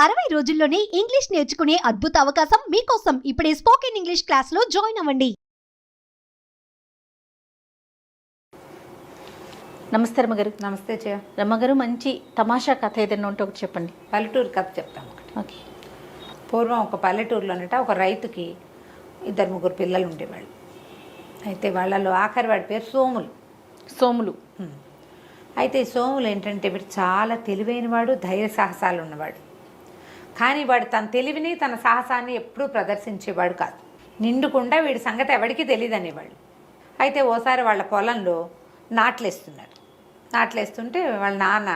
అరవై రోజుల్లోనే ఇంగ్లీష్ నేర్చుకునే అద్భుత అవకాశం మీకోసం. ఇప్పుడే స్పోకెన్ ఇంగ్లీష్ క్లాస్లో జాయిన్ అవ్వండి. నమస్తే రమ్మగారు నమస్తే చే రమ్మగారు మంచి తమాషా కథ ఏదైనా ఉంటే ఒకటి చెప్పండి. పల్లెటూరు కథ చెప్తాం ఒకటి. ఓకే. పూర్వం ఒక పల్లెటూరులోనట ఒక రైతుకి ఇద్దరు ముగ్గురు పిల్లలు ఉండేవాళ్ళు. అయితే వాళ్ళలో ఆఖరి వాడి పేరు సోములు. సోములు. అయితే సోములు ఏంటంటే వీడు చాలా తెలివైనవాడు ధైర్య సాహసాలు ఉన్నవాడు. కానీ వాడు తన తెలివిని తన సాహసాన్ని ఎప్పుడూ ప్రదర్శించేవాడు కాదు. నిండుకుండా వీడి సంగతి ఎవరికీ తెలియదు అనేవాళ్ళు అయితే ఓసారి వాళ్ళ పొలంలో నాట్లేస్తున్నారు. నాట్లేస్తుంటే వాళ్ళ నాన్న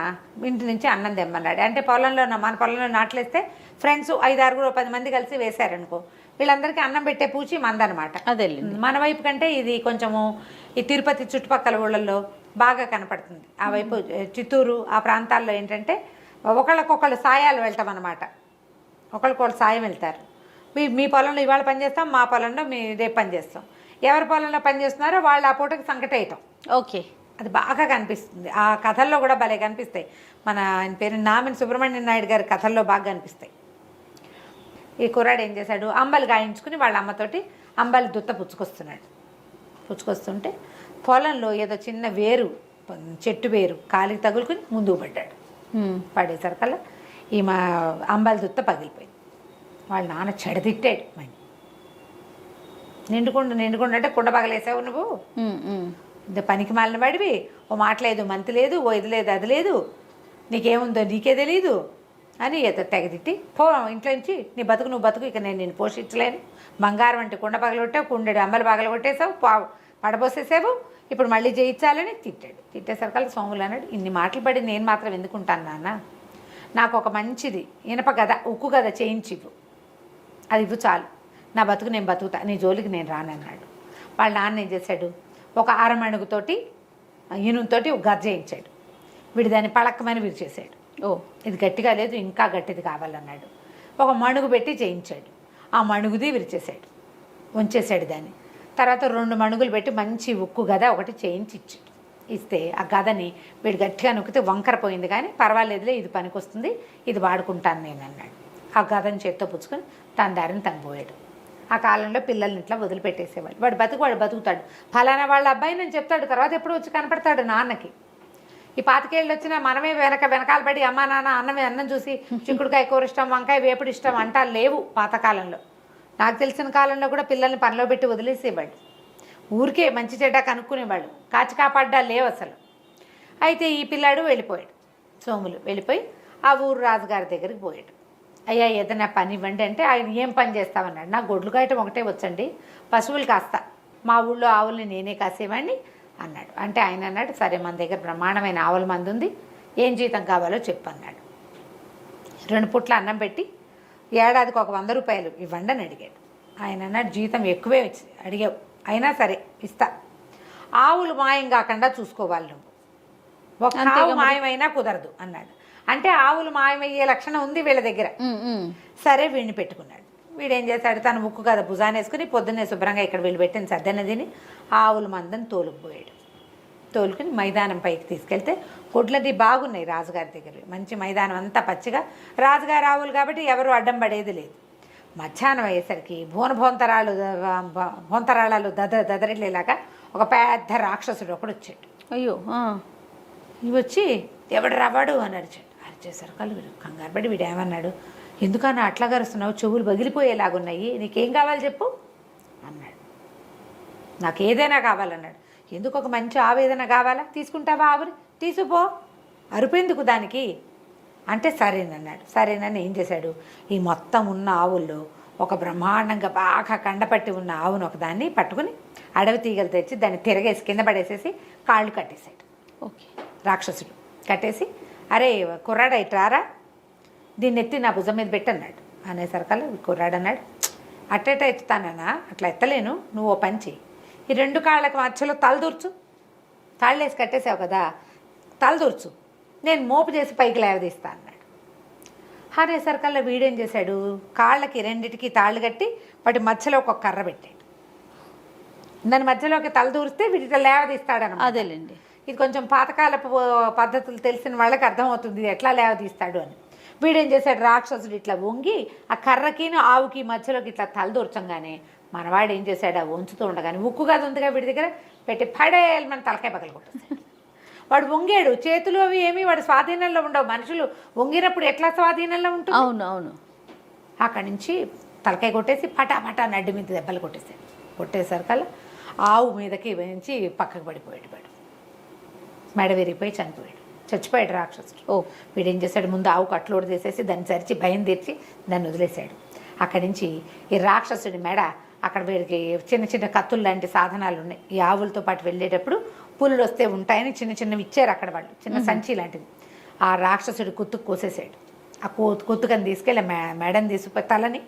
ఇంటి నుంచి అన్నం తెమ్మన్నాడు. అంటే పొలంలో మన పొలంలో నాట్లేస్తే ఫ్రెండ్స్ ఐదు ఆరుగురు పది మంది కలిసి వేశారనుకో వీళ్ళందరికీ అన్నం పెట్టే పూచి మందనమాట. అదేలేండి. మన వైపు కంటే ఇది కొంచెము ఈ తిరుపతి చుట్టుపక్కల ఊళ్ళల్లో బాగా కనపడుతుంది. ఆ వైపు చిత్తూరు ఆ ప్రాంతాల్లో ఏంటంటే ఒకళ్ళకొకళ్ళు సాయాలు వెళ్తాం అనమాట ఒకళ్ళకొకళ్ళు సాయం వెళ్తారు. మీ మీ పొలంలో ఇవాళ పని చేస్తాం మా పొలంలో మీ రేపు పని చేస్తాం. ఎవరి పొలంలో పని చేస్తున్నారో వాళ్ళు ఆ పూటకి సంకటేయటం. ఓకే. అది బాగా కనిపిస్తుంది. ఆ కథల్లో కూడా భలే కనిపిస్తాయి. మన ఆయన పేరు నామిని సుబ్రహ్మణ్యం నాయుడు గారి కథల్లో బాగా కనిపిస్తాయి. ఈ కుర్రాడు ఏం చేశాడు? అంబలు గాయించుకుని వాళ్ళ అమ్మతోటి అంబలి దుత్త పుచ్చుకొస్తున్నాడు. పుచ్చుకొస్తుంటే పొలంలో ఏదో చిన్న వేరు చెట్టు వేరు కాలికి తగులుకుని ముందుకు పడ్డాడు. పడేసరికల్లా ఈ మా అంబలి దుత్త పగిలిపోయింది. వాళ్ళ నాన్న చెడదిట్టాడు మని నిండుకుండ నిండుకుండ అంటే కుండ పగలేసావు నువ్వు. ఇంత పనికి మాలిన వాడివి. ఓ మాట లేదు మంతి లేదు ఓ ఇది లేదు అది లేదు. నీకేముందో నీకే తెలీదు అని ఏదో తెగదిట్టి పో ఇంట్లో నుంచి నీ బతుకు నువ్వు బతుకు ఇక నేను నేను పోషించలేను. బంగారం అంటే కుండ పగలగొట్టావు కుండెడు అమ్మలు పగలగొట్టేసావు పా పడబోసేసావు. ఇప్పుడు మళ్ళీ చేయించాలని తిట్టాడు. తిట్టేసరికల్లా సోములు అన్నాడు ఇన్ని మాటలు పడి నేను మాత్రం ఎందుకుంటాను నాన్న? నాకు ఒక మంచిది ఇనప గద ఉక్కు గద చేయించి ఇవ్వు అది ఇవ్వు చాలు. నా బతుకు నేను బతుకుతా నీ జోలికి నేను రానన్నాడు. వాళ్ళ నాన్న ఏం చేశాడు? ఒక అరమణుగుతోటి ఇనుముతోటి ఒక గజ్జ చేయించాడు. వీడు దాన్ని పళక్కమని విరిచేశాడు. ఓ. ఇది గట్టిగా లేదు ఇంకా గట్టిది కావాలన్నాడు. ఒక మణుగు పెట్టి చేయించాడు. ఆ మణుగుది విరిచేశాడు. ఉంచేశాడు దాన్ని. తర్వాత రెండు మణుగులు పెట్టి మంచి ఉక్కు గద ఒకటి చేయించి ఇచ్చాడు ఇస్తే ఆ గదని వీడు గట్టిగా నొక్కితే వంకర పోయింది కానీ పర్వాలేదులే ఇది పనికొస్తుంది ఇది వాడుకుంటాను నేను అన్నాడు. ఆ గదని చేత్తో పుచ్చుకొని తన దారిని తను పోయాడు. ఆ కాలంలో పిల్లల్ని ఇట్లా వదిలిపెట్టేసేవాడు వాడు బతుకు వాడు బతుకుతాడు. ఫలానా వాళ్ళ అబ్బాయి నేను చెప్తాడు తర్వాత ఎప్పుడు వచ్చి కనపడతాడు నాన్నకి. ఈ పాతికేళ్ళు వచ్చినా మనమే వెనక వెనకాల పడి అమ్మా నాన్న అన్నమే అన్నం చూసి చిక్కుడుకాయ కూర ఇష్టం వంకాయ వేపుడు ఇష్టం అంటా లేవు పాతకాలంలో. నాకు తెలిసిన కాలంలో కూడా పిల్లల్ని పనిలో పెట్టి వదిలేసేవాళ్ళు. ఊరికే మంచి చెడ్డ కనుక్కునేవాళ్ళు. కాచి కాపాడ్డా లేవు అసలు. అయితే ఈ పిల్లాడు వెళ్ళిపోయాడు. సోములు వెళ్ళిపోయి ఆ ఊరు రాజుగారి దగ్గరికి పోయాడు. అయ్యా ఏదైనా పని ఇవ్వండి అంటే ఆయన ఏం పని చేస్తామన్నాడు. నా గొడ్లు కాయటం ఒకటే వచ్చండి. పశువులు కాస్తా. మా ఊళ్ళో ఆవుల్ని నేనే కాసేవాడిని అన్నాడు. అంటే ఆయన అన్నాడు సరే మన దగ్గర బ్రహ్మాండమైన ఆవుల మంది ఉంది. ఏం జీతం కావాలో చెప్పు అన్నాడు రెండు పుట్ల అన్నం పెట్టి ఏడాదికి ఒక వంద రూపాయలు ఇవ్వండి అని అడిగాడు. ఆయన అన్నాడు జీతం ఎక్కువే వచ్చి అడిగావు. అయినా సరే ఇస్తా. ఆవులు మాయం కాకుండా చూసుకోవాలి నువ్వు. ఒక ఆవు. మాయమైనా కుదరదు అన్నాడు. అంటే ఆవులు మాయమయ్యే లక్షణం ఉంది వీళ్ళ దగ్గర. సరే వీడిని పెట్టుకున్నాడు. వీడేం చేశాడు? తన ముక్కు కదా భుజాన్ని వేసుకుని పొద్దున్నే శుభ్రంగా ఇక్కడ వీళ్ళు పెట్టిన సద్దన్న తిని ఆవుల మందని తోలుకుపోయాడు. తోలుకుని మైదానం పైకి తీసుకెళ్తే కొడ్లది బాగున్నాయి రాజుగారి దగ్గర. మంచి మైదానం అంతా పచ్చిగా. రాజుగారి ఆవులు కాబట్టి ఎవరు అడ్డం పడేది లేదు. మధ్యాహ్నం అయ్యేసరికి భువన భోంతరాలు భోంతరాళాలు దద దదరిల్లేలాగా ఒక పెద్ద రాక్షసుడు ఒకడు వచ్చాడు. అయ్యో. ఇవి వచ్చి ఎవడు రవాడు అని అరిచాడు. అరిచేసరి కళ్ళు వీడు కంగారు పడి వీడు ఏమన్నాడు? ఎందుకన్నా అట్లా గరుస్తున్నావు చెవులు పగిలిపోయేలాగున్నాయి నీకేం కావాలి చెప్పు? అన్నాడు. నాకు ఏదైనా కావాలన్నాడు. ఎందుకు ఒక మంచి ఆవు ఏదైనా కావాలా? తీసుకుంటావా ఆవుని తీసుకుపో. అరుపెందుకు దానికి? అంటే సరేనన్నాడు. సరేనని ఏం చేశాడు? ఈ మొత్తం ఉన్న ఆవుల్లో ఒక బ్రహ్మాండంగా బాగా కండపట్టి ఉన్న ఆవును ఒకదాన్ని పట్టుకుని అడవి తీగలు తెచ్చి దాన్ని తిరగేసి కింద పడేసేసి కాళ్ళు కట్టేశాడు. ఓకే. రాక్షసుడు కట్టేసి అరే కుర్రాడు ఇట్రారా దీన్ని ఎత్తి నా భుజం మీద పెట్టన్నాడు. అనేసరికల్లా కుర్రాడు అన్నాడు అట్టేట ఎత్తుతానన్నా అట్లా ఎత్తలేను. నువ్వు ఓ పని చెయ్యి. ఈ రెండు కాళ్ళకి మధ్యలో తలదూర్చు. తాళ్ళేసి కట్టేసావు కదా. తలదూర్చు. నేను మోపు చేసి పైకి లేవదీస్తా అన్నాడు. అనేసరికల్లా వీడేం చేశాడు? కాళ్ళకి రెండిటికి తాళ్ళు కట్టి వాటి మధ్యలో ఒక కర్ర పెట్టాడు. దాని మధ్యలోకి తల దూరిస్తే వీటితో లేవదీస్తాడనమాట. అదేలేండి. ఇది కొంచెం పాతకాలపు పద్ధతులు తెలిసిన వాళ్ళకి అర్థమవుతుంది ఇది ఎట్లా లేవదీస్తాడు అని. వీడేం చేశాడు? రాక్షసుడు ఇట్లా వంగి ఆ కర్రకిను ఆవుకి మధ్యలోకి ఇట్లా తలదూర్చంగానే మనవాడు ఏం చేశాడు? ఆ వంచుతూ ఉండగానే ఉక్కు కాదు ఉందిగా వీడి దగ్గర పెట్టి పడేయాలి మన తలకాయ పగల కొట్టేశాడు వాడు వంగాడు. చేతులు అవి ఏమి వాడు స్వాధీనంలో ఉండవు. మనుషులు వంగినప్పుడు ఎట్లా స్వాధీనంలో ఉంటుంది? అవును అవును. అక్కడి నుంచి తలకాయ కొట్టేసి పటా పటా నడ్డి మీద దెబ్బలు కొట్టేశాడు కొట్టేసరికల్లా ఆవు మీదకి వేయించి పక్కకు పడిపోయాడు వాడు. మెడ విరిగిపోయి చనిపోయాడు. చచ్చిపోయాడు రాక్షసుడు. ఓ. వీడు ఏం చేశాడు? ముందు ఆవు కట్లోడు తీసేసి దాన్ని చరిచి భయం తీర్చి దాన్ని వదిలేశాడు. అక్కడి నుంచి ఈ రాక్షసుడి మెడ అక్కడ వీడికి చిన్న చిన్న కత్తులు లాంటి సాధనాలు ఉన్నాయి. ఈ ఆవులతో పాటు వెళ్ళేటప్పుడు పులులు వస్తే ఉంటాయని చిన్న చిన్నవి ఇచ్చారు అక్కడ వాళ్ళు. చిన్న సంచి లాంటిది. ఆ రాక్షసుడి కుత్తుకు కోసేసాడు ఆ కో కుత్తుకని తీసుకెళ్ళి మె మెడని తీసుకుపోయి తలని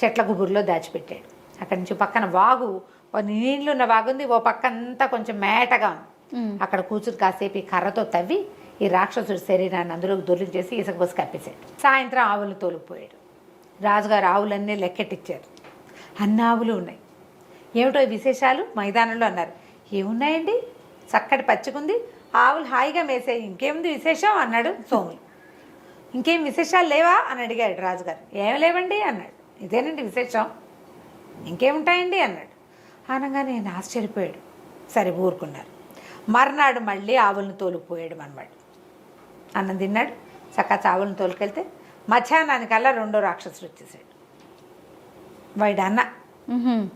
చెట్ల గుబురులో దాచిపెట్టాడు. అక్కడి నుంచి పక్కన వాగు నీళ్ళున్న వాగు ఉంది ఓ పక్క అంతా కొంచెం మేటగా ఉంది. అక్కడ కూర్చుని కాసేపు ఈ కర్రతో తవ్వి ఈ రాక్షసుడి శరీరాన్ని అందులోకి దొరికించేసి ఇసుక పోసి కప్పేశాడు. సాయంత్రం ఆవులు తోలుకుపోయాడు. రాజుగారు ఆవులన్నీ లెక్కెట్టిచ్చారు. అన్నావులు ఉన్నాయి. ఏమిటో విశేషాలు మైదానంలో అన్నారు. ఏమున్నాయండి? చక్కటి పచ్చికుంది ఆవులు హాయిగా మేసాయి. ఇంకేముంది విశేషం? అన్నాడు సోములు. ఇంకేం విశేషాలు లేవా? అని అడిగాడు రాజుగారు. ఏం లేవండి? అన్నాడు. ఇదేనండి విశేషం? ఇంకేముంటాయండి? అన్నాడు. అనగానే నేను ఆశ్చర్యపోయాడు. సరే ఊరుకున్నారు. మర్నాడు మళ్ళీ ఆవులను తోలుకుపోయాడు మనవాడు. అన్నం తిన్నాడు. చక్కగా ఆవులను తోలుకెళ్తే మధ్యాహ్నానికల్లా రెండో రాక్షసుడు వచ్చేసాడు. వాడు అన్న మ్హూ.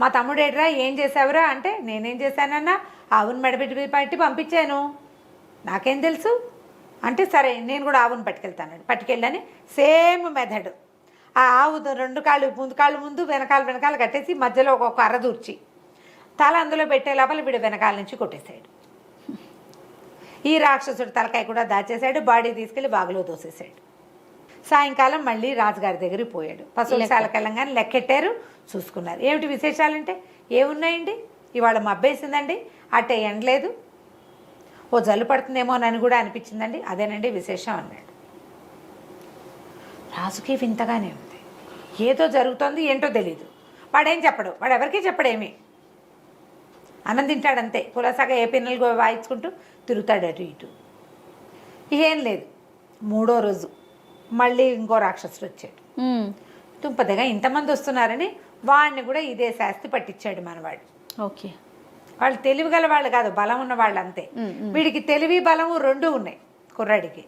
మా తమ్ముడు ఏడ్రా ఏం చేసావురా అంటే నేనేం చేశానన్నా ఆవును మెడపెట్టి పట్టి పంపించాను. నాకేం తెలుసు? అంటే సరే నేను కూడా ఆవును పట్టుకెళ్తాను. పట్టుకెళ్ళని సేమ్ మెథడ్. ఆ ఆవు రెండు కాళ్ళు ముందు కాళ్ళు ముందు వెనకాల వెనకాల కట్టేసి మధ్యలో ఒక కర్ర దూర్చి. తల అందులో పెట్టే లోపల వీడు వెనకాల నుంచి కొట్టేశాడు. ఈ రాక్షసుడు తలకాయ కూడా దాచేశాడు బాడీ తీసుకెళ్ళి బాగులో దోసేశాడు. సాయంకాలం మళ్ళీ రాజుగారి దగ్గరికి పోయాడు. పశువులశాలకు వెళ్ళంగానే లెక్కెట్టారు చూసుకున్నారు. ఏమిటి విశేషాలంటే ఏమున్నాయండి? ఇవాళ మబ్బేసిందండి అట్టే ఎండలేదు ఓ జల్లు పడుతుందేమోనని కూడా అనిపించిందండి. అదేనండి విశేషం అన్నాడు. రాజుకి వింతగానే ఉంది. ఏదో జరుగుతోంది ఏంటో తెలీదు. వాడేం చెప్పడు వాడు ఎవరికీ చెప్పడేమి. అన్నం తింటాడంతే. కులాసాగా ఏ పిన్నలు వాయించుకుంటూ తిరుగుతాడు అటు ఇటు. ఏం లేదు. మూడో రోజు. మళ్ళీ ఇంకో రాక్షసుడు వచ్చాడు. తుంపదగా ఇంతమంది వస్తున్నారని వాడిని కూడా ఇదే శాస్తి పట్టించాడు మనవాడు. ఓకే. వాళ్ళు తెలివి గల వాళ్ళు కాదు బలం ఉన్న వాళ్ళు అంతే. వీడికి తెలివి బలము రెండు ఉన్నాయి కుర్రాడికి.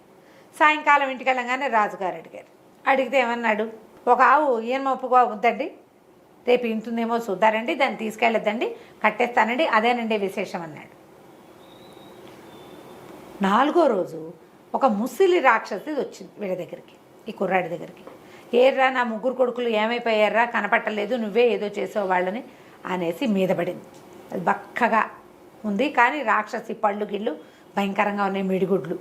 సాయంకాలం ఇంటికి వెళ్ళంగానే రాజుగారు అడిగారు. అడిగితే ఏమన్నాడు? ఒక ఆవు ఈయన ఒప్పుకో వద్దండి. రేపు ఇంటుందేమో చూద్దారండి దాన్ని తీసుకెళ్ళొద్దండి కట్టేస్తానండి అదేనండి విశేషం అన్నాడు. నాలుగో రోజు ఒక ముసిలి రాక్షసి వచ్చింది వీళ్ళ దగ్గరికి ఈ కుర్రాడి దగ్గరికి. ఏర్రా నా ముగ్గురు కొడుకులు ఏమైపోయారా? కనపట్టలేదు నువ్వే ఏదో చేసావు వాళ్ళని అనేసి మీద పడింది. అది బక్కగా ఉంది కానీ రాక్షసి పళ్ళు గిళ్ళు భయంకరంగా ఉన్నాయి మిడిగుడ్లు.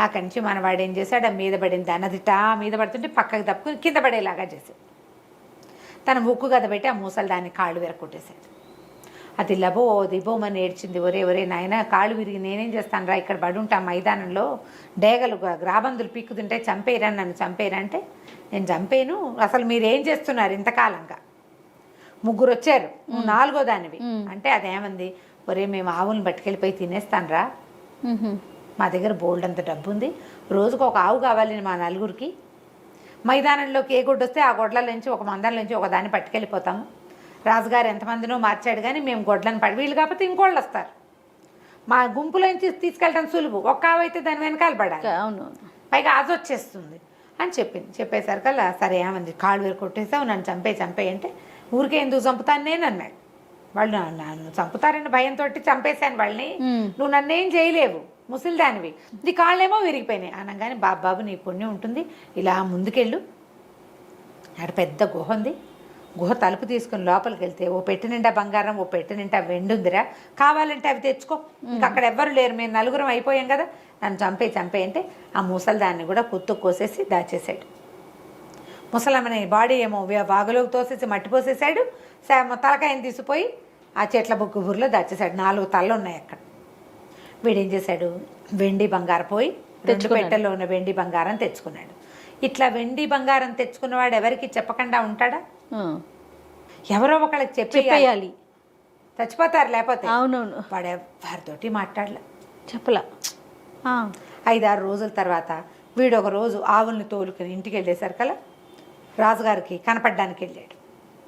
అక్కడి నుంచి మనవాడు ఏం చేశాడు? ఆ మీద పడింది అన్నదిట మీద పడుతుంటే పక్కకి తప్పుకుని కింద పడేలాగా చేశాడు. తన ముక్కు గద పెట్టి ఆ మూసలు దాన్ని కాళ్ళు విరగొట్టేశాడు. అది లబో దిబోమని ఏడ్చింది ఒరే ఒరే నాయన కాళ్ళు విరిగి నేనేం చేస్తాను రా ఇక్కడ పడి ఉంటా మైదానంలో. డేగలు గ్రాబందులు పీక్కుతుంటే చంపేయరా నన్ను చంపేయరా అంటే నేను చంపేను. అసలు మీరు ఏం చేస్తున్నారు ఇంతకాలంగా? ముగ్గురు వచ్చారు నాలుగో దానివి. అంటే అదేమంది? ఒరే మేము ఆవులను పట్టుకెళ్ళిపోయి తినేస్తాను రా మ్హూ. మా దగ్గర బోల్డ్ అంత డబ్బు ఉంది రోజుకు ఒక ఆవు కావాలి మా నలుగురికి. మైదానంలోకి ఏ గొడ్డు వస్తే ఆ గొడ్ల నుంచి ఒక మందల నుంచి ఒక దాన్ని పట్టుకెళ్ళిపోతాము. రాజుగారు ఎంతమందినో మార్చాడు కానీ మేము గొడ్లను పడి వీళ్ళు కాకపోతే ఇంకోళ్ళు వస్తారు. మా గుంపులోంచి తీసుకెళ్ళడం సులువు. ఒక్క అయితే దాని వెనకాల పడాలి. అవును. పైగా అది వచ్చేస్తుంది అని చెప్పింది. చెప్పేసరికల్లా సరే ఏమంది? కాళ్ళు వేరు కొట్టేసావు నన్ను చంపే చంపే అంటే ఊరికే ఎందుకు చంపుతాను నేను అన్నాడు. వాళ్ళు నన్ను చంపుతారని భయంతో చంపేశాను వాళ్ళని. నువ్వు నన్నేం చేయలేవు. ముసలిదానివి. నీ కాళ్ళేమో విరిగిపోయినాయి. అనగానే బాబు బాబు నీ పుణ్యం ఉంటుంది. ఇలా ముందుకెళ్ళు. అక్కడ పెద్ద గుహ ఉంది. గుహ తలుపు తీసుకుని లోపలికి వెళ్తే ఓ పెట్టి నిండా బంగారం ఓ పెట్టి నిండా వెండి ఉందిరా కావాలంటే అవి తెచ్చుకో. ఇంకా అక్కడ ఎవ్వరు లేరు. మేము నలుగురం అయిపోయాం కదా. నన్ను చంపే చంపే అంటే ఆ ముసలి దాన్ని కూడా కుత్తు కోసేసి దాచేసాడు ముసలమ్మని బాడీ ఏమో వాగులోకి తోసేసి మట్టి పోసేసాడు తలకాయని తీసిపోయి ఆ చెట్ల బుక్కు ఊరిలో దాచేసాడు నాలుగు తలలు ఉన్నాయి అక్కడ. వీడేం చేశాడు? వెండి బంగారం పోయి రెండు. పెట్టెల్లో ఉన్న వెండి బంగారం తెచ్చుకున్నాడు. ఇట్లా వెండి బంగారం తెచ్చుకున్నవాడు ఎవరికి చెప్పకుండా ఉంటాడా. ఎవరో ఒకళ్ళకి చెప్పి చెప్పేయాలి. చచ్చిపోతారు లేకపోతే. అవునవును. వాడు ఎవరితోటి మాట్లాడలే. చెప్పలా. ఐదారు రోజుల తర్వాత వీడు ఒక రోజు ఆవుల్ని తోలుకుని ఇంటికి వెళ్ళేసరికల్లా రాజుగారికి కనపడడానికి వెళ్ళాడు.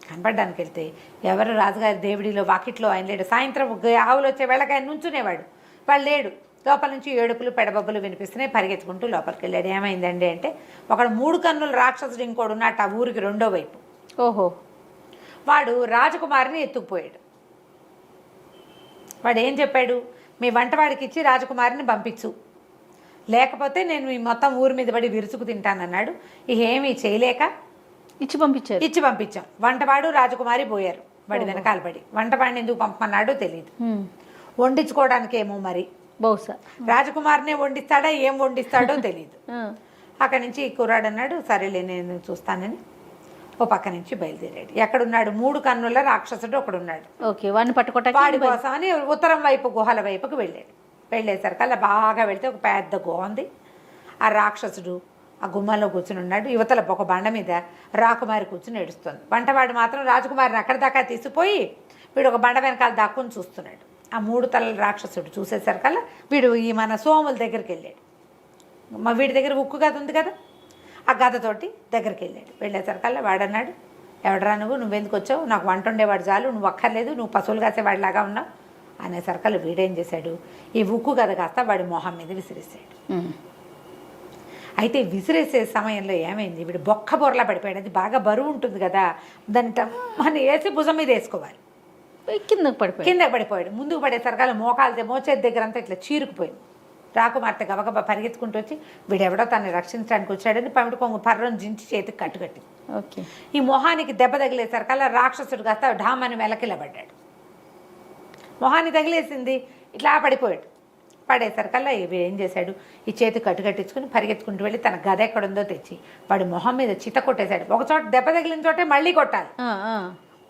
కనపడడానికి వెళ్తే ఎవరు రాజుగారి దేవుడిలో వాకిట్లో ఆయన లేడు. సాయంత్రం ఆవులు వచ్చే వేళకి ఆయన నుంచునేవాడు. వాడు లేడు. లోపల నుంచి ఏడుపులు పెడబబ్బులు వినిపిస్తున్నాయి పరిగెత్తుకుంటూ లోపలికి వెళ్ళాడు. ఏమైందండి అంటే ఒకడు మూడు కన్నుల రాక్షసుడు ఇంకోడు ఉన్నట్టు ఆ ఊరికి రెండో వైపు. ఓహో. వాడు రాజకుమారిని ఎత్తుకుపోయాడు. వాడు ఏం చెప్పాడు? మీ వంటవాడికి ఇచ్చి రాజకుమారిని పంపించు. లేకపోతే నేను ఈ మొత్తం ఊరి మీద పడి విరుచుకు తింటానన్నాడు. ఇక ఏమీ చేయలేక ఇచ్చి పంపించారు. ఇచ్చి పంపించాం. వంటవాడు రాజకుమారి పోయారు. వాడి వెనకాల పడి. వంటవాడిని ఎందుకు పంపమన్నాడో తెలియదు. వండించుకోవడానికి ఏమో మరి. బహుశా. రాజకుమారినే వండిస్తాడా? ఏం వండిస్తాడో తెలియదు. అక్కడి నుంచి ఈ కుర్రాడు అన్నాడు సరేలే నేను చూస్తానని. ఓ పక్క నుంచి బయలుదేరాడు. ఎక్కడున్నాడు? మూడు కన్నుల రాక్షసుడు ఒకడున్నాడు. ఓకే వాడిని పట్టుకోటానికి వాడి కోసమని ఉత్తరం వైపు గుహల వైపుకు వెళ్ళాడు. వెళ్ళేసరికి అలా బాగా వెళ్తే ఒక పెద్ద గుహ ఉంది. ఆ రాక్షసుడు ఆ గుమ్మలో కూర్చుని ఉన్నాడు. యువతల ఒక బండ మీద రాకుమారి కూర్చుని ఏడుస్తుంది. వంటవాడు మాత్రం రాజకుమారిని అక్కడి దాకా తీసిపోయి వీడు ఒక బండ వెనకాల దాక్కుని చూస్తున్నాడు. ఆ మూడు తలల రాక్షసుడు చూసేసరికల్లా వీడు ఈ మన సోముల దగ్గరికి వెళ్ళాడు. మా వీడి దగ్గర ఉక్కు గద ఉంది కదా? ఆ గదతోటి దగ్గరికి వెళ్ళాడు వెళ్ళేసరికల్లా వాడన్నాడు ఎవడరా నువ్వు? నువ్వెందుకు వచ్చావు? నాకు వంట ఉండేవాడు చాలు నువ్వు అక్కర్లేదు నువ్వు పశువులు కాసేవాడిలాగా ఉన్నావు. అనేసరికల్లా వీడేం చేశాడు? ఈ ఉక్కు గద కాస్త వాడి మొహం మీద విసిరేసాడు. అయితే విసిరేసే సమయంలో ఏమైంది? వీడు బొక్క బొరలా పడిపోయాడు. అది బాగా బరువు ఉంటుంది కదా దాన్ని టమ్మని వేసి భుజం మీద వేసుకోవాలి. కిందకు పడిపోయాడు. కిందకి పడిపోయాడు. ముందుకు పడేసరికల్లా మోకాలు మోచేతి దగ్గర అంతా ఇట్లా చీరుకుపోయింది. రాకుమార్తె గబగబా పరిగెత్తుకుంటూ వచ్చి వీడెవడో తనని రక్షించడానికి వచ్చాడని పమిడి కొంగు పర్రం జించి చేతికి కట్టుకట్టింది. ఓకే. ఈ మొహానికి దెబ్బ తగిలేసరికల్లా రాక్షసుడు కాస్త ఢామని వెలకిలబడ్డాడు మొహాన్ని తగిలేసింది ఇట్లా పడిపోయాడు. పడేసరికల్లా ఏం చేశాడు? ఈ చేతి కట్టుకట్టించుకుని పరిగెత్తుకుంటూ వెళ్ళి తన గద ఎక్కడుందో తెచ్చి వాడి మొహం మీద చిత కొట్టేశాడు. ఒక చోట దెబ్బ తగిలిన చోటే మళ్ళీ కొట్టాలి.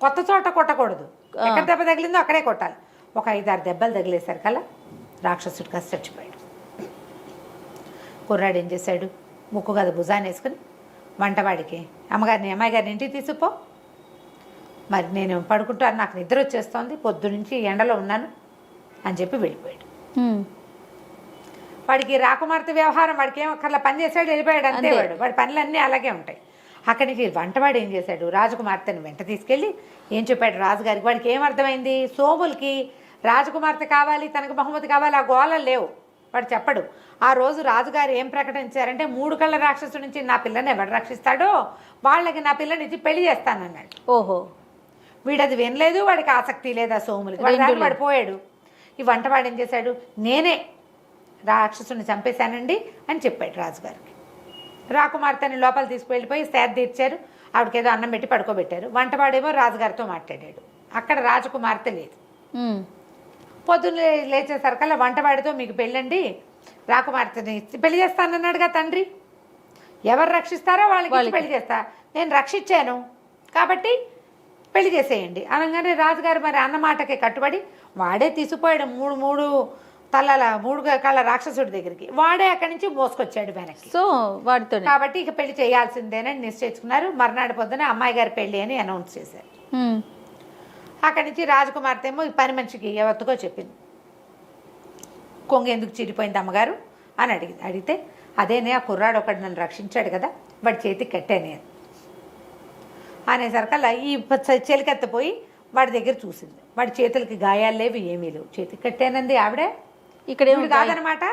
కొత్త చోట కొట్టకూడదు. ఎక్కడ దెబ్బ తగిలిందో అక్కడే కొట్టాలి. ఒక ఐదారు దెబ్బలు తగిలేసరికల్లా రాక్షసుడు కాస్త చచ్చిపోయాడు. కుర్రాడు ఏం చేశాడు? ముక్కు గద భుజాన్ని వేసుకుని వంటవాడికి అమ్మగారిని అమ్మాయి గారిని ఇంటికి తీసుకుపో. మరి నేను పడుకుంటాను నాకు నిద్ర వచ్చేస్తోంది పొద్దు నుంచి ఎండలో ఉన్నాను అని చెప్పి వెళ్ళిపోయాడు. వాడికి రాకుమార్తె వ్యవహారం వాడికి ఏం అక్కర్లా పని చేశాడు వెళ్ళిపోయాడు అంతే అంతే. వాడు. వాడి పనులన్నీ అలాగే ఉంటాయి. అక్కడి నుంచి వంటవాడు ఏం చేశాడు? రాజకుమార్తెను వెంట తీసుకెళ్ళి ఏం చెప్పాడు రాజుగారికి? వాడికి ఏం అర్థమైంది? సోములకి రాజకుమార్తె కావాలి తనకు బహుమతి కావాలి ఆ గోళలు లేవు. వాడు చెప్పడు. ఆ రోజు రాజుగారు ఏం ప్రకటించారంటే మూడు కళ్ళ రాక్షసు నుంచి నా పిల్లని ఎవడు రక్షిస్తాడో వాళ్ళకి నా పిల్లని ఇచ్చి పెళ్ళి చేస్తానన్నాడు. ఓహో. వీడది వినలేదు వాడికి ఆసక్తి లేదు ఆ సోములకి. వాడి దారిని వాడు పోయాడు ఈ వంటవాడు ఏం చేశాడు? నేనే రాక్షసుని చంపేశానండి అని చెప్పాడు రాజుగారికి. రాకుమార్తెని లోపల తీసుకువెళ్ళిపోయి సేద తీర్చారు. ఆవిడకి ఏదో అన్నం పెట్టి పడుకోబెట్టారు. వంటవాడేమో రాజుగారితో మాట్లాడాడు. అక్కడ రాజకుమార్తె లేదు. పొద్దున్న లేచేసరికల్లా వంటవాడితో మీకు పెళ్ళండి. రాకుమార్తెని పెళ్ళి చేస్తానన్నాడుగా తండ్రి. ఎవరు రక్షిస్తారో వాళ్ళకి పెళ్ళి చేస్తా. నేను రక్షించాను. కాబట్టి పెళ్ళి చేసేయండి. అనగానే రాజుగారు మరి అన్న మాటకి కట్టుబడి వాడే తీసుకుపోయాడు మూడు మూడు తలల మూడు కళ్ళ రాక్షసుడి దగ్గరికి. వాడే అక్కడి నుంచి మోసుకొచ్చాడు వెనక్కి. సో వాడితోనే. కాబట్టి ఇక పెళ్ళి చేయాల్సిందేనని నిశ్చయించుకున్నారు. మర్నాడు పొద్దున అమ్మాయి గారి పెళ్ళి అని అనౌన్స్ చేశారు. అక్కడి నుంచి రాజకుమార్తె ఏమో ఈ పని మనిషికి ఎవరితో చెప్పింది. కొంగ ఎందుకు చీరిపోయింది అమ్మగారు? అని అడిగింది. అడిగితే అదేనే ఆ కుర్రాడు ఒకడు నన్ను రక్షించాడు కదా వాడి చేతికి కట్టాను అనేసరికల్లా ఈ చెలికెత్తపోయి వాడి దగ్గర చూసింది. వాడి చేతులకి గాయాలు లేవు ఏమీ లేవు. చేతికి కట్టానంది ఆవిడే. ఇక్కడ కాదనమాట.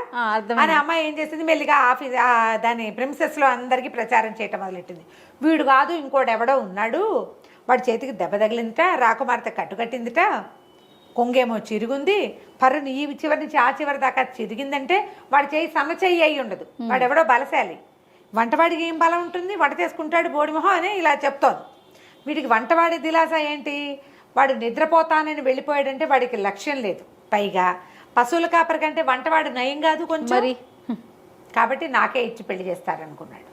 అని అమ్మాయి ఏం చేసింది? మెల్లిగా ఆఫీస్ ఆ దాని ప్రిన్సెస్లో అందరికీ ప్రచారం చేయటం మొదలెట్టింది. వీడు కాదు ఇంకోటి ఎవడో ఉన్నాడు. వాడి చేతికి దెబ్బ తగిలిందిట రాకుమార్తె కట్టుకట్టిందిట కొంగేమో చిరుగుంది పర్రుని ఈ చివరి నుంచి ఆ చివరి దాకా చిరిగిందంటే వాడి చేయి సన్న చెయ్యి అయి ఉండదు. వాడు ఎవడో బలశాలి. వంటవాడికి ఏం బలం ఉంటుంది? వంట చేసుకుంటాడు బోడిమొహం అని ఇలా చెప్తోంది. వీడికి వంటవాడి దిలాస ఏంటి? వాడు నిద్రపోతానని వెళ్ళిపోయాడంటే వాడికి లక్ష్యం లేదు. పైగా పశువుల కాపరి కంటే వంటవాడు నయం కాదు కొంచెం. మరి? కాబట్టి నాకే ఇచ్చి పెళ్ళి చేస్తారనుకున్నాడు.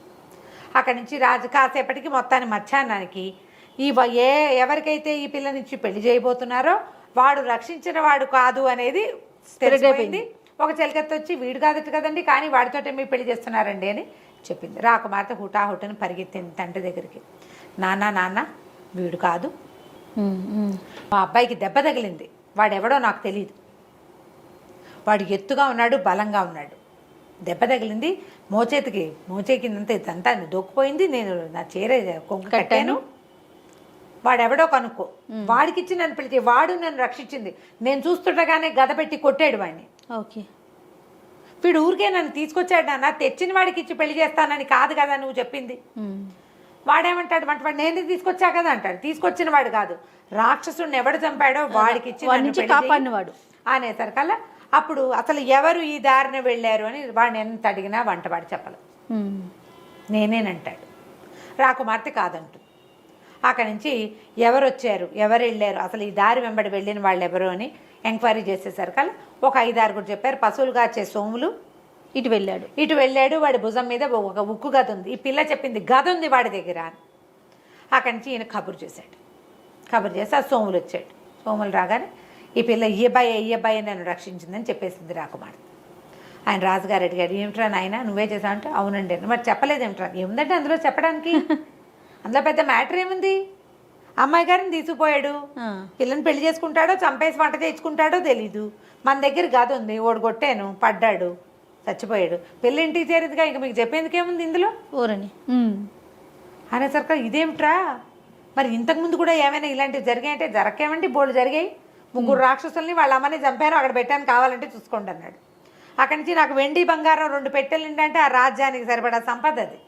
అక్కడి నుంచి రాజు కాసేపటికి మొత్తాన్ని మధ్యాహ్నానికి ఈ ఏ ఎవరికైతే ఈ పిల్లనిచ్చి పెళ్ళి చేయబోతున్నారో వాడు రక్షించిన వాడు కాదు అనేది తెలిసిపోయింది. ఒక చెలికత్త వచ్చి వీడు కాదట కదండి కానీ వాడితోటే మీ పెళ్ళి చేస్తున్నారండి అని చెప్పింది. రాకుమార్తె హుటాహుటని పరిగెత్తింది తండ్రి దగ్గరికి. నాన్న నాన్న వీడు కాదు. మా అబ్బాయికి దెబ్బ తగిలింది. వాడెవడో నాకు తెలియదు వాడు ఎత్తుగా ఉన్నాడు బలంగా ఉన్నాడు. దెబ్బ తగిలింది మోచేతికి మోచేకిందంతా ఇదంతా దొక్కిపోయింది నేను నా చీర కొంగు కట్టాను. వాడెవడో కనుక్కో. వాడికి ఇచ్చి నన్ను పిలిచి వాడు నన్ను రక్షించింది. నేను చూస్తుండగానే గద పెట్టి కొట్టాడు వాడిని. ఓకే. వీడు ఊరికే నన్ను తీసుకొచ్చాడు నాన్న. తెచ్చిన వాడికి ఇచ్చి పెళ్ళి చేస్తానని కాదు కదా నువ్వు చెప్పింది. వాడేమంటాడు? వంట వాడు నేను తీసుకొచ్చా కదా? అంటాడు. తీసుకొచ్చిన వాడు కాదు. రాక్షసుడిని ఎవడు చంపాడో వాడికి ఇచ్చి కాపాడినవాడు. అనేసరికల్లా అప్పుడు అసలు ఎవరు ఈ దారిన వెళ్ళారు అని వాడిని ఎంత అడిగినా వంటవాడు చెప్పలేదు. నేనేనంటాడు. రాకుమార్తె కాదంటు. అక్కడి నుంచి ఎవరు వచ్చారు ఎవరు వెళ్ళారు అసలు ఈ దారి వెంబడి వెళ్ళిన వాళ్ళు ఎవరు అని ఎంక్వైరీ చేసేసరికల్లా ఒక ఐదారుగురు చెప్పారు పశువులు కాచే సోములు ఇటు వెళ్ళాడు. ఇటు వెళ్ళాడు వాడి భుజం మీద ఒక ఉక్కు గద ఉంది. ఈ పిల్ల చెప్పింది గద ఉంది వాడి దగ్గర అని. అక్కడి నుంచి ఈయన కబురు చేశాడు. కబురు చేసి ఆ సోములు వచ్చాడు. సోములు రాగానే ఈ పిల్ల ఈ అబ్బాయి ఈ అబ్బాయి నన్ను రక్షించిందని చెప్పేసింది రాకుమార్ ఆయన రాజుగారు అడిగాడు ఏమిట్రా నాయన నువ్వే చేసావు అంటే అవునండి మరి చెప్పలేదు ఏమిట్రా ఏముందంటే అందులో చెప్పడానికి? అందులో పెద్ద మ్యాటర్ ఏముంది? అమ్మాయి గారిని తీసుకుపోయాడు. పిల్లని పెళ్ళి చేసుకుంటాడో చంపేసి వంట చేయించుకుంటాడో తెలీదు. మన దగ్గర గది ఉంది ఓడి కొట్టాను పడ్డాడు చచ్చిపోయాడు. పెళ్ళి ఇంటికి చేరేదిగా? ఇంక మీకు చెప్పేందుకు ఏముంది ఇందులో? ఊరని. అనేసరికి ఇదేమిట్రా? మరి ఇంతకుముందు కూడా ఏమైనా ఇలాంటివి జరిగాయంటే జరగకేమండి బోళ్ళు జరిగాయి. ముగ్గురు రాక్షసుల్ని వాళ్ళ అమ్మని చంపారు అక్కడ పెట్టాను కావాలంటే చూసుకోండి అన్నాడు. అక్కడి నుంచి నాకు వెండి బంగారం రెండు పెట్టెలు అంటే ఆ రాజ్యానికి సరిపడా సంపద అది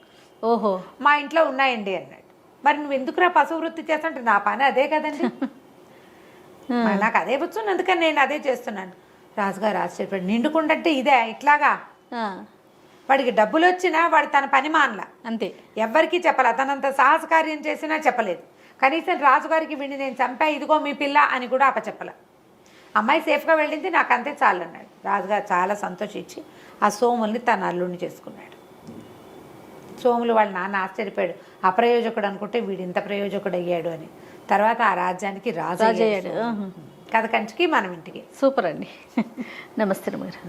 ఓహో. మా ఇంట్లో ఉన్నాయండి అన్నాడు. మరి నువ్వు ఎందుకురా పశు వృత్తి చేస్తుంటే నా పని అదే కదండి? నాకు అదే వచ్చు అందుకని నేను అదే చేస్తున్నాను. రాజుగారు ఆశ్చర్యపడి నిండుకుండంటే ఇదే ఇట్లాగా. వాడికి డబ్బులు వచ్చినా వాడు తన పని మానలా. అంతే. ఎవ్వరికీ చెప్పాల తనంత సాహస కార్యం చేసినా చెప్పలేదు. కనీసం రాజుగారికి వీడిని నేను చంపా ఇదిగో మీ పిల్ల అని కూడా అప్పచెప్పల. అమ్మాయి సేఫ్గా వెళ్ళింది నాకు అంతే చాలు అన్నాడు రాజుగారు చాలా సంతోషించి ఆ సోముల్ని తన అల్లుడిని చేసుకున్నాడు. సోములు వాళ్ళ నాన్న ఆశ్చర్యపోయాడు. అప్రయోజకుడు అనుకుంటే వీడు ఇంత ప్రయోజకుడు అయ్యాడు అని. తర్వాత ఆ రాజ్యానికి రాజు అయ్యాడు. కథ కంచికి మనం ఇంటికి. సూపర్ అండి. నమస్తే నమస్తే